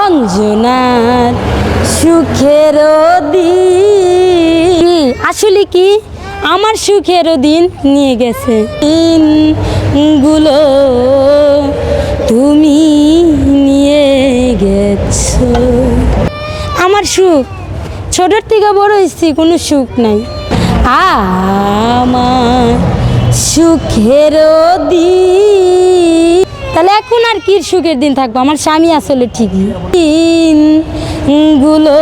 অঞ্জনার সুখের দিন। আসলে কি? আমার সুখের দিন নিয়ে গেছে। দিনগুলো তুমি নিয়ে গেছো। আমার সুখ, ছোটোর থেকে বড় হয়েছি, কোনো সুখ নাই। আমার সুখের দিন। তাহলে এখন আর কি সুখের দিন থাকব? আমার স্বামী আসলে ঠিকই দিনগুলো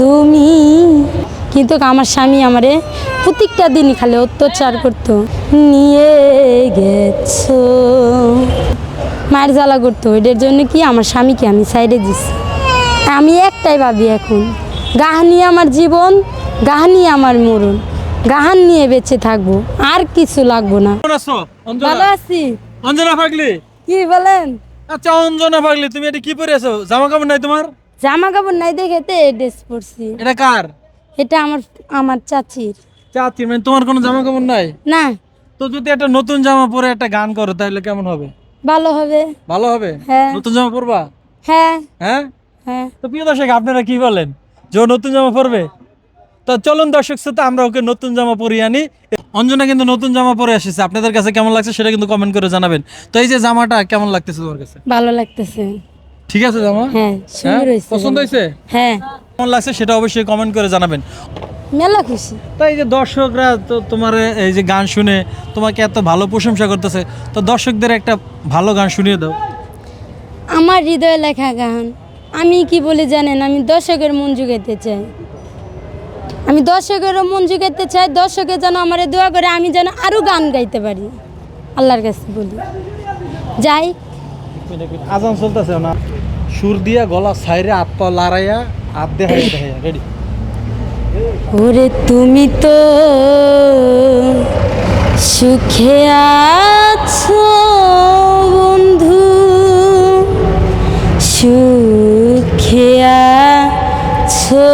তুমি কিন্তু আমার স্বামী আমারে প্রত্যেকটা দিনই খালি অত্যাচার করতো। নিয়ে গেছো। মায়ের জ্বালা করতো। এটার জন্য কি আমার স্বামীকে আমি সাইডে দিছি? আমি একটাই ভাবি এখন গাহানি আমার জীবন গাহানি আমার মরণ। গাহান নিয়ে বেঁচে থাকব আর কিছু লাগবো না। ভালো আছি। অঞ্জনা পাগলি? কি বলেন? আচ্ছা অঞ্জনা পাগলি তুমি এটা কি পরে আছো জামা কাপড় নাই তোমার? জামা কাপড় নাই দেখে তো ড্রেস পরছি। এটা কার? এটা আমার আমার চাচির। চাচি মানে তোমার কোনো জামা কাপড় নাই? না। তো যদি একটা নতুন জামা পরে একটা গান করো তাহলে কেমন হবে? ভালো হবে। ভালো হবে? হ্যাঁ। নতুন জামা পরবা? হ্যাঁ। হ্যাঁ? হ্যাঁ। তো প্রিয় দর্শক আপনারা কি বলেন? যে নতুন জামা পরবে? তো চলুন দর্শক শ্রোতা আমরা ওকে নতুন জামা পরিয়ে আনি। অঞ্জনা কিন্তু নতুন জামা পরে এসেছে। আপনাদের কাছে কেমন লাগছে সেটা কিন্তু কমেন্ট করে জানাবেন। তো এই যে জামাটা কেমন লাগতেছে তোমার কাছে? ভালো লাগতেছে। ঠিক আছে জামা? হ্যাঁ হ্যাঁ সুন্দর হয়েছে। পছন্দ হয়েছে? হ্যাঁ। কেমন লাগছে সেটা অবশ্যই কমেন্ট করে জানাবেন। মেলা খুশি। তাই যে দর্শকরা তো তোমার এই যে গান শুনে তোমাকে এত ভালো প্রশংসা করতেছে তো দর্শকদের একটা ভালো গান শুনিয়ে দাও। আমার হৃদয়ে লেখা গান। আমি কি বলে জানেন? আমি দর্শকের মন জুগাইতে চাই। আমি দর্শকেরও মন জুগাইতে চাই দর্শকের যেন আমার দোয়া করে আমি যেন আরও গান গাইতে পারি। আল্লাহর কাছে বলি। যাই। আজান চলতেছে না। সুর দিয়া গলা সাইরে হাত পা লড়াইয়া হাত দেখাইয়া দেখাইয়া রেডি ওরে তুমি তো সুখে আছো বন্ধু। সুখে আছো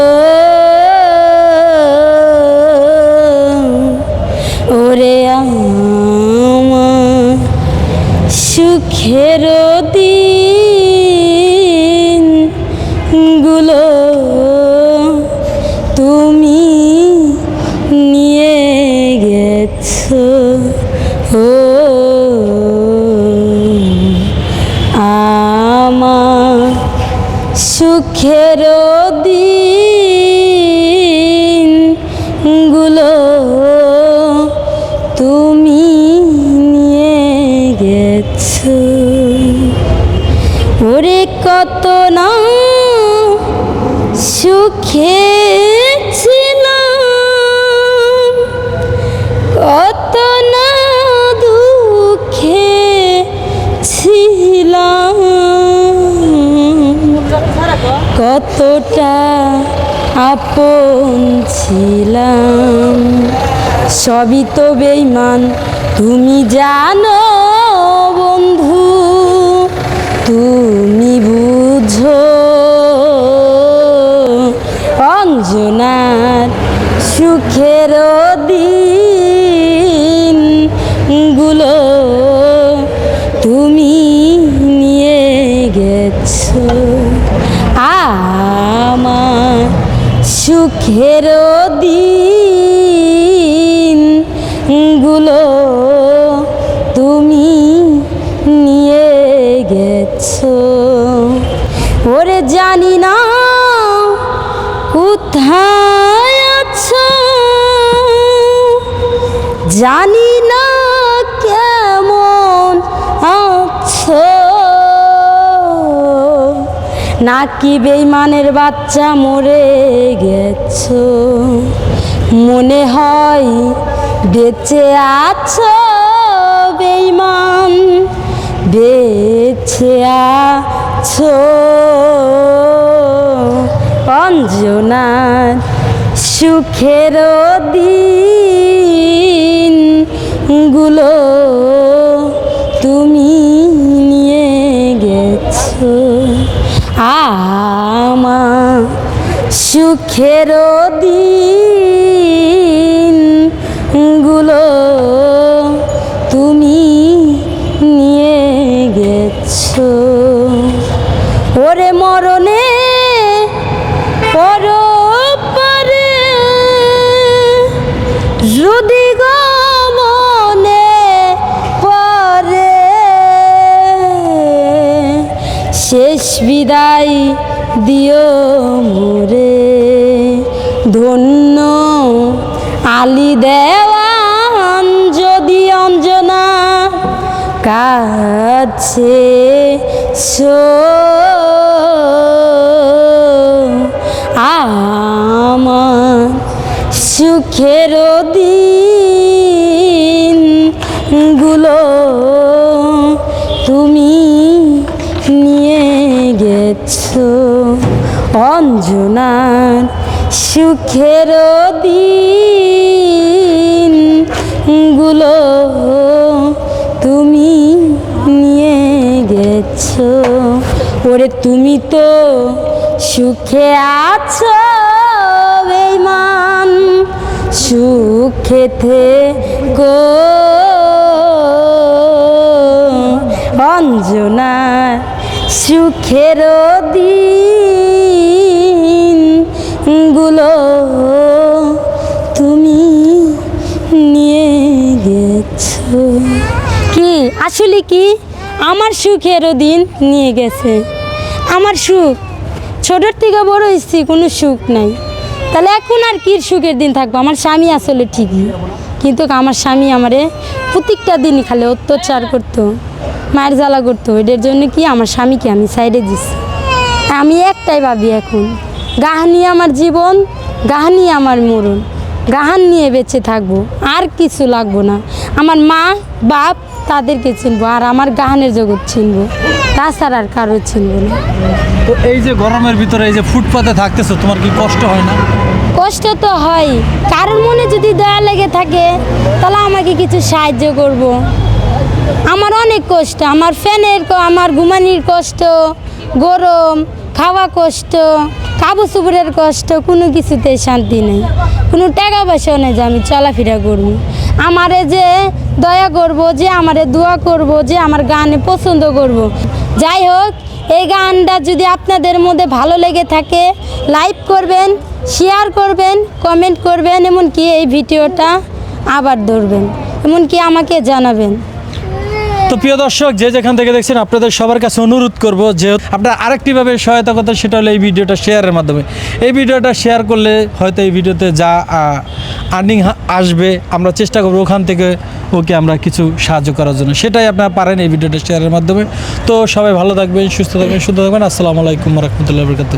সুখের দিনগুলো তুমি নিয়ে গেছো। ওরে কত না সুখে ছিলাম কত কতটা আপন ছিলাম, সবই তো বেইমান তুমি জানো বন্ধু, তুমি বুঝো, অঞ্জনার সুখের দিনগুলো তুমি নিয়ে গেছো। আমার সুখের দিনগুলো তুমি নিয়ে গেছো। ওরে জানি না কোথায় আছো। জানি নাকি বেইমানের বাচ্চা মরে গেছো? মনে হয় বেঁচে আছো বেইমান, বেঁচে আছো। অঞ্জনার সুখের দিনগুলো আমা সুখের দিনগুলো তুমি নিয়ে গেছ। ওরে মরণে পর শেষ বিদায় দিও মোরে। ধন্য আলি দেওয়ান যদি অঞ্জনা কাছে সো অঞ্জনার সুখের দিনগুলো তুমি নিয়ে গেছো। ওরে তুমি তো সুখে আছো বেইমান সুখেতে গো অঞ্জনার সুখের দিনগুলো তুমি নিয়ে গেছো। কি? আসলে কি? আমার সুখেরও দিন নিয়ে গেছে। আমার সুখ। ছোটোর থেকে বড় হয়েছি, কোনো সুখ নাই। তাহলে এখন আর কি সুখের দিন থাকব? আমার স্বামী আসলে ঠিকই। কিন্তু আমার স্বামী আমারে প্রত্যেকটা দিনই খালি অত্যাচার করতো। মায়ের জ্বালা করতো এটার জন্য কি? আমার স্বামীকে আমি সাইডে দিছি। আমি একটাই ভাবি এখন গাহানি আমার জীবন গাহানি আমার মরণ। গাহান নিয়ে বেঁচে থাকব আর কিছু লাগবো না। আমার মা বাপ তাদেরকে চিনবো আর আমার গাহানের জগৎ চিনবো। তাছাড়া আর কারও চিনবো না। তো এই যে গরমের ভিতরে এই যে ফুটপাতে থাকতেছো তোমার কি কষ্ট হয় না? কষ্ট তো হয়। কারোর মনে যদি দয়া লেগে থাকে তাহলে আমাকে কিছু সাহায্য করব। আমার অনেক কষ্ট, আমার ফ্যানের আমার ঘুমানির কষ্ট, গরম, খাওয়া কষ্ট, কাবু চুপুরের কষ্ট, কোনো কিছুতে শান্তি নেই। কোনো টাকা পয়সাও নেই যে আমি চলাফেরা করব। আমারে যে দয়া করব, যে আমারে দোয়া করব, যে আমার গানে পছন্দ করব। যাই হোক, এই গানটা যদি আপনাদের মধ্যে ভালো লেগে থাকে, লাইক করবেন, শেয়ার করবেন, কমেন্ট করবেন, এমনকি এই ভিডিওটা আবার ধরবেন, এমনকি আমাকে জানাবেন। তো প্রিয় দর্শক, যে যেখান থেকে দেখছেন, আপনাদের সবার কাছে অনুরোধ করব যে আপনার আরেকটিভাবে সহায়তা করতে, সেটা হলো এই ভিডিওটা শেয়ারের মাধ্যমে। এই ভিডিওটা শেয়ার করলে হয়তো এই ভিডিওতে যা আর্নিং আসবে, আমরা চেষ্টা করব ওখান থেকে ওকে আমরা কিছু সাহায্য করার জন্য। সেটাই আপনারা পারেন এই ভিডিওটা শেয়ারের মাধ্যমে। তো সবাই ভালো থাকবেন, সুস্থ থাকবেন সুস্থ থাকবেন। আসসালামু আলাইকুম রহমতুল্লাহ বরকাত